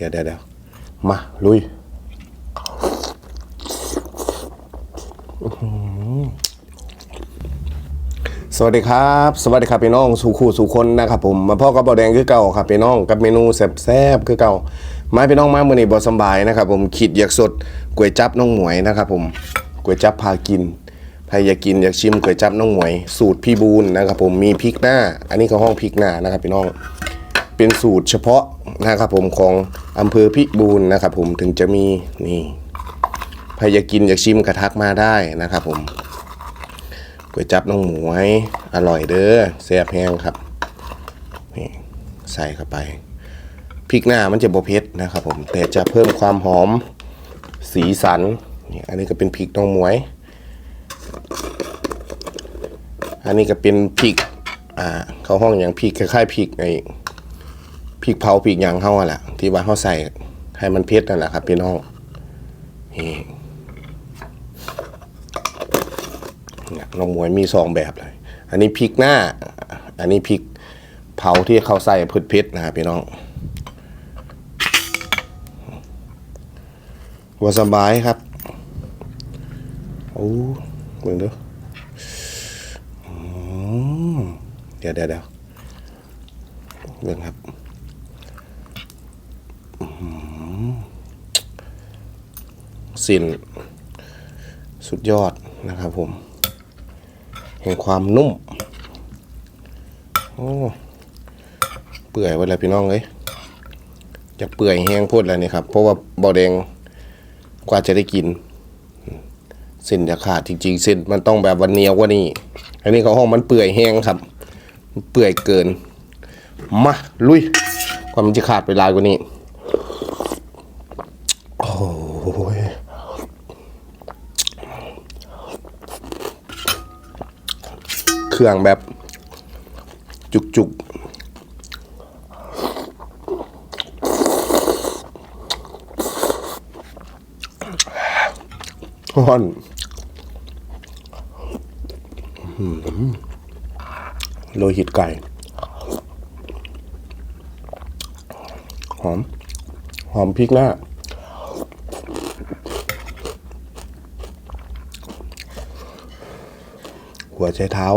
ดี๋ยวเดี๋ยวเดี๋ยวมา ลุยสวัสดีครับ สวัสดีครับพี่น้องสู่คู่สู่คนนะครับผมมาพ่อกับบ่อแดงคือเก่าครับพี่น้องกับเมนูแซ่บๆคือเก่ามาพี่น้องมามื้อนี้บ่สบายนะครับผมขีดอยากสดก๋วยจับน้องหมวยนะครับผมก๋วยจับพากินใครอยากกินอยากชิมก๋วยจับน้องหมวย สูตรพี่บูนนะครับผมมีพริกหน้า อันนี้ก็ห้องพริกหน้านะครับพี่น้องเป็นสูตรเฉพาะ นะครับผมของอำเภอพิบูลนะครับผมถึงจะมีนี่ใครอยากกินอยากชิมกระทักมาได้นะครับผมก๋วยจับน้องหมูให้อร่อยเด้อแซ่บแห้งครับนี่ใส่เข้าไปพริกหน้ามันจะบเผ็ดนะครับผมแต่จะเพิ่มความหอมสีสันนี่อันนี้ก็เป็นพริกน้องหมวย อันนี้ก็เป็นพริกอ่าเขาห้องอย่างพริกคล้ายๆพริกไอ พริกเผาพริกหยังเข้าแหละที่ว่าเขาใส่ให้มันเผ็ดนั่นแหละครับ พี่น้องนี่น้องมวยมีสองแบบเลย อันนี้พริกหน้า อันนี้พริกเผาที่เขาใส่เผ็ดเผ็ดๆนะครับพี่น้องว่าสบายครับโอ้เบิ่งดูอืมเดี๋ยวเดี๋ยวเดี๋ยวเบิ่องครับ สิ้น สุดยอดนะครับผม แห่งความนุ่ม โอ้ เปื่อยไว้แล้วพี่น้องเลยจะเปื่อยแห้งพูดแล้วนี่ครับ เพราะว่าบอแดงกว่าจะได้กินเส้นจะขาดจริงๆเส้นมันต้องแบบวันเหนียวกว่านี้ อันนี้เขาห้องมันเปื่อยแห้งครับ เปื่อยเกิน มา ลุย ความมันจะขาดไปลายกว่านี้ โอ้ยเค รื่องแบบ จุกจุกฮอนโรยหิดไก่ หอม หอมพริกหน้า หัวใจเท้า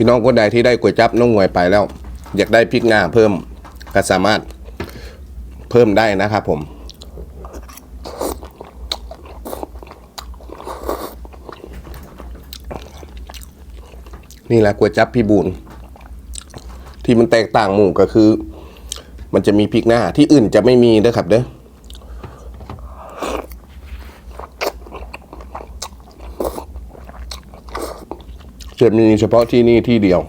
พี่น้องคนใดที่ได้ก๋วยจับน้องหวยไปแล้ว อยากได้พริกหน้าเพิ่มก็สามารถเพิ่มได้นะครับผมนี่แหละก๋วยจับพี่บูนที่มันแตกต่างหมู่ก็คือ มันจะมีพริกหน้าที่อื่นจะไม่มีเด้อครับเด้อ จะมีเฉพาะที่นี่ที่เดียว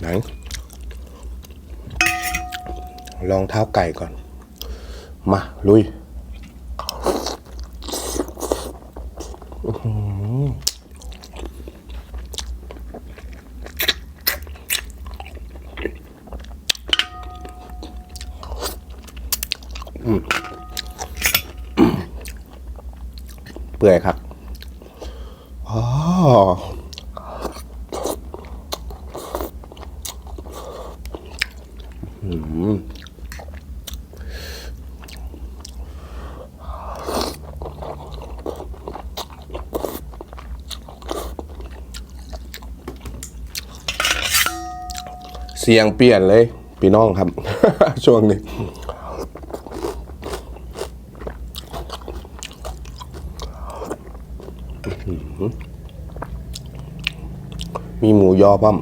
ไหน ลองเท้าไก่ก่อน มา ลุย เปื่อยครับอ๋อเสียงเปลี่ยนเลย พี่น้องครับ ช่วงนี้ มีหมูยอปั้ม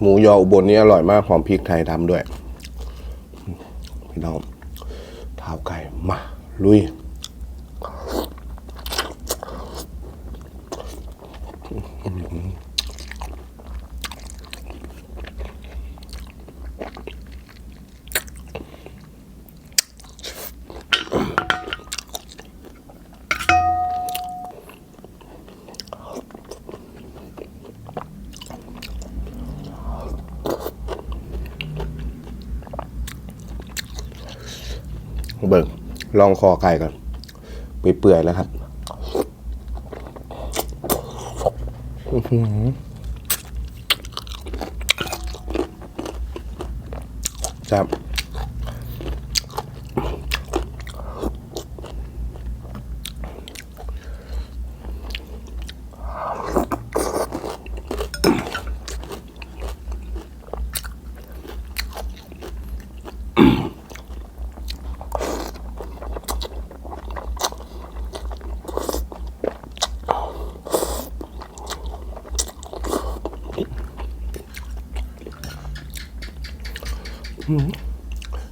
หมูยออุบลนี่อร่อยมากหอมพริกไทยทำด้วย พี่น้องเท้าไก่มา ลุย อ เบิ่งลองคอไก่ก่อนเปื่อยๆแล้วครับครับ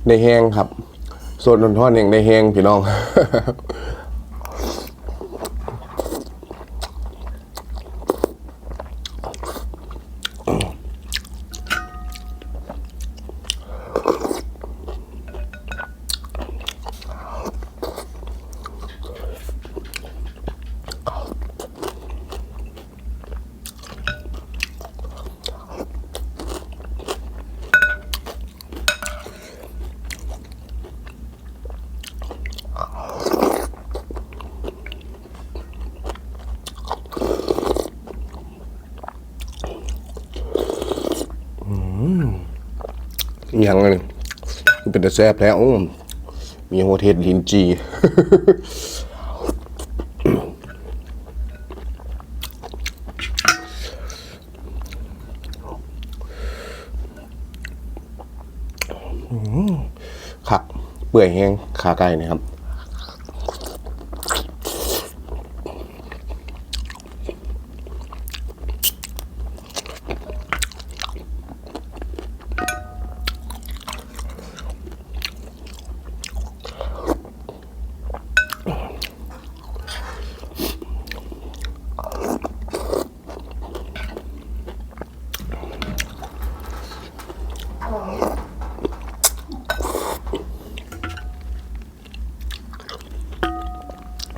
ในแห้งครับโซนนนทอย่างในแห้งพี่น้อง อย่างนึงเป็นแต่แซ่บแล้วมีโฮเทลลินจีขักเปื่อยแห้งขาไก่นะครับ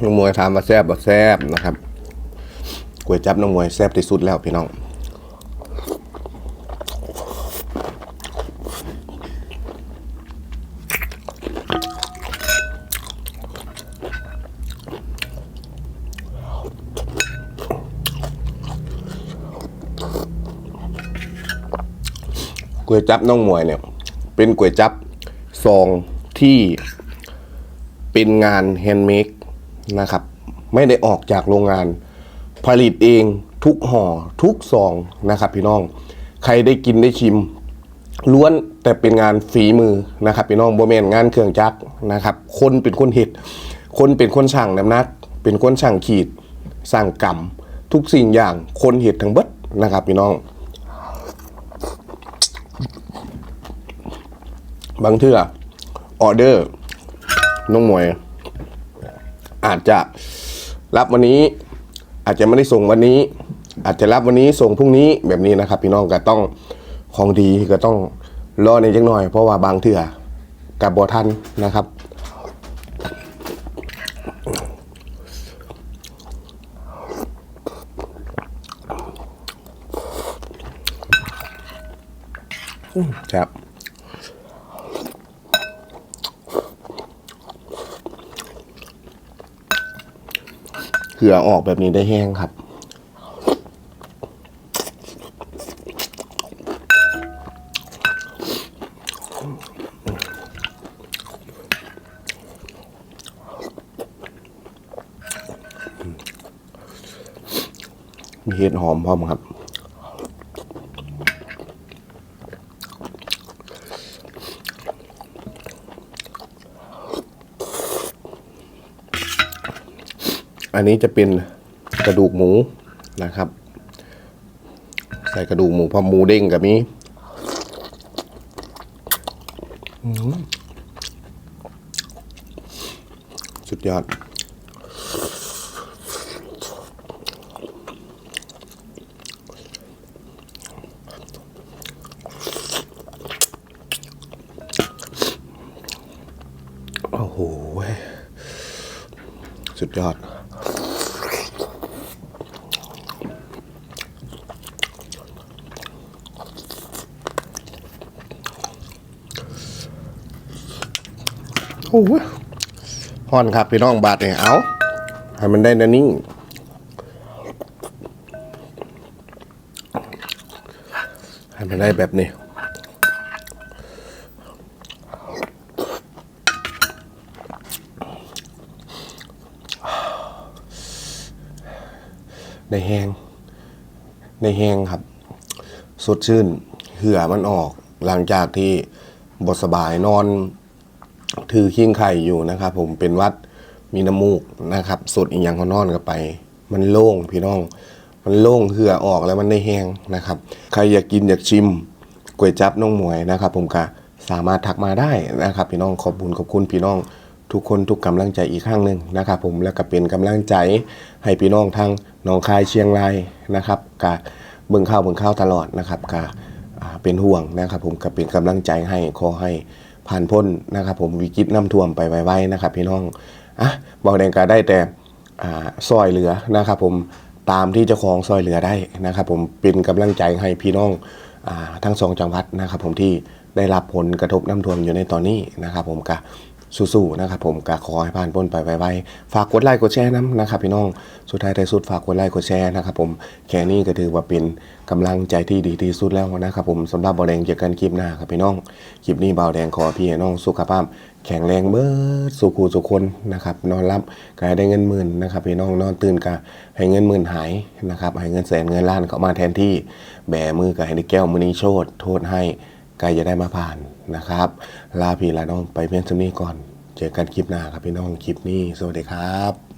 น้องมวยถามมาแซบบ่แซบนะครับก๋วยจับน้องมวยแซบที่สุดแล้วพี่น้องก๋วยจับน้องมวยเนี่ย เป็นก๋วยจับซองที่เป็นงานแฮนด์เมด นะครับ ไม่ได้ออกจากโรงงาน ผลิตเองทุกห่อทุกซองนะครับ พี่น้อง ใครได้กินได้ชิม ล้วนแต่เป็นงานฝีมือนะครับ พี่น้องโบแมนงานเครื่องจักรนะครับ คนเป็นคนเห็ดคนเป็นคนช่างน้ำหนัก เป็นคนช่างขีด สั่งกรรมทุกสิ่งอย่างคนเห็ดทั้งเบิดนะครับ พี่น้อง บางเทื่อออเดอร์น้องหมวย อาจจะรับวันนี้ อาจจะไม่ได้ส่งวันนี้ อาจจะรับวันนี้ส่งพรุ่งนี้แบบนี้นะครับ พี่น้องก็ต้องของดีก็ต้องรอในจักหน่อย เพราะว่าบางเทื่อกับบอทันนะครับอืมครับ เหือออกแบบนี้ได้แห้งครับ มีเห็ดหอมพร้อมครับ อันนี้จะเป็นกระดูกหมูนะครับ ใส่กระดูกหมูพอหมูเด้งกับนี้สุดยอดโอ้โหสุดยอด อ้โหฮ้อนครับพี่น้องบาดเนี่ยเอาให้มันได้นะนิ่งให้มันได้แบบนี้ในแห้งในแห้งครับ สดชื่น เหื่อมันออก หลังจากที่บทสบายนอน ถือขิ้งไข่อยู่นะครับ ผมเป็นวัดมีน้ำมูกนะครับสดอีกอย่างเขานอนกันไป มันโล่งพี่น้อง มันโล่งเหือออกแล้วมันได้แห้งนะครับ ใครอยากกินอยากชิมก๋วยจับน้องหมวยนะครับ ผมก็สามารถทักมาได้นะครับ พี่น้องขอบคุณขอบคุณพี่น้องทุกคนทุกกำลังใจอีกครั้งหนึ่งนะครับ ผมแล้วก็เป็นกำลังใจให้พี่น้องทางหนองคายเชียงรายนะครับกะเบิ่งข้าวเบิ่งข้าวตลอดนะครับกะอ่าเป็นห่วงนะครับ ผมก็เป็นกำลังใจให้ขอให้ ผ่านพ้นนะครับผมวิกฤตน้ำท่วมไปไวๆนะครับ พี่น้องอะเบาแดงก็ได้แต่อ่าซอยเหลือนะครับ ผมตามที่เจ้าของซอยเหลือได้นะครับ ผมเป็นกำลังใจให้พี่น้องอาทั้งสองจังหวัดนะครับ ผมที่ได้รับผลกระทบน้ำท่วมอยู่ในตอนนี้นะครับ ผมกะ สู้ๆนะครับผมก็ขอให้ผ่านพ้นไปไวๆฝากกดไลค์กดแชร์น้ำนะครับพี่น้องสุดท้ายท้สุดฝากกดไลค์กดแชร์นะครับผมแค่นี้ก็ถือว่าเป็นกำลังใจที่ดีที่สุดแล้วนะครับผมสำหรับเบาแดงเจอกันคลิปหน้าครับพี่น้องคลิปนี้เบาแดงขอพี่น้องสุขภาพแข็งแรงเบิดสุขูสุขคนนะครับนอนรับก็ให้ได้เงินหมื่นนะครับพี่น้องนอนตื่นก็ให้เงินหมื่นหายนะครับให้เงินแสนเงินล้านเข้ามาแทนที่ แบมือก็ให้แก้วมือนี้โชดโทษให้ ใกล้จะได้มาผ่านนะครับ ลาพี่ลาน้องไปเพียงเท่านี้ก่อน เจอกันคลิปหน้าครับพี่น้องคลิปนี้ สวัสดีครับ